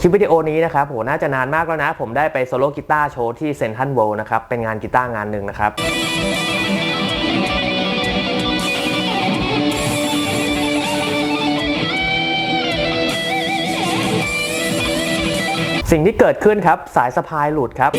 คลิปวิดีโอนี้นะครับโหน่าจะนานมากแล้วนะ ผมได้ไปโซโล่กีตาร์โชว์ที่เซนทันเวิลด์นะครับ เป็นงานกีตาร์งานหนึ่งนะครับสิ่งที่เกิดขึ้นครับ สายสะพายหลุดครับ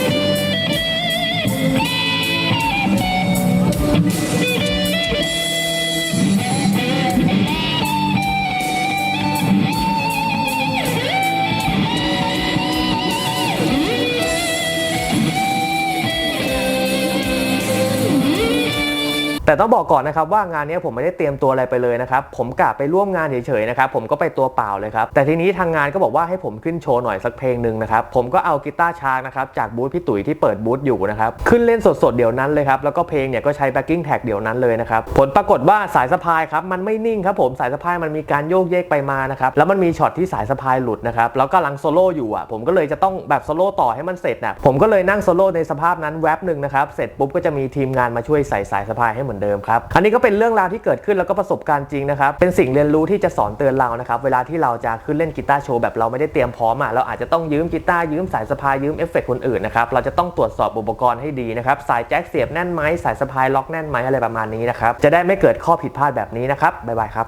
แต่ต้องบอกก่อนนะครับว่างานนี้ผมไม่ได้เตรียมตัวอะไรไปเลยนะครับ ผมกะไปร่วมงานเฉยๆนะครับผมก็ไปตัวเปล่าเลยครับ แต่ทีนี้ทางงานก็บอกว่าให้ผมขึ้นโชว์หน่อยสักเพลงหนึ่งนะครับ ผมก็เอากีตาร์ชาร์กนะครับจากบูธพี่ตุ๋ยที่เปิดบูธอยู่นะครับ ขึ้นเล่นสดๆเดี๋ยวนั้นเลยครับ แล้วก็เพลงเนี่ยก็ใช้แบ็กกิ้งแท็กเดี๋ยวนั้นเลยนะครับ ผลปรากฏว่าสายสะพายครับมันไม่นิ่งครับผมสายสะพายมันมีการโยกเยกไปมานะครับแล้วมันมีช็อตที่สายสะพายหลุดนะครับแล้วกำลังโซโล่อยู่อะผมก็เลยจะต้องแบบโซโล่ต่อให้มันเสร็จนะผมก็เลยนั่งโซโล่ในสภาพนั้นแวบหนึ่งนะครับเสร็จปุ๊บก็จะมีทีมงานมาช่วยใส่สายสะพายให้เหมือนเดิมครับอันนี้ก็เป็นเรื่องราวที่เกิดขึ้นแล้วก็ประสบการณ์จริงนะครับเป็นสิ่งเรียนรู้ที่จะสอนเตือนเรานะครับเวลาที่เราจะขึ้นเล่นกีตาร์โชว์แบบเราไม่ได้เตรียมพร้อมอะเราอาจจะต้องยืมกีตาร์ยืมสายสะพายยืมเอฟเฟกต์คนอื่นนะครับเราจะต้องตรวจสอบอุปกรณ์ให้ดีนะครับสายแจ็คเสียบแน่นไหมสายสะพายล็อกแน่นไหมอะไรประมาณนี้นะครับจะได้ไม่เกิดข้อผิดพลาดแบบนี้นะครับบ๊ายบายครับ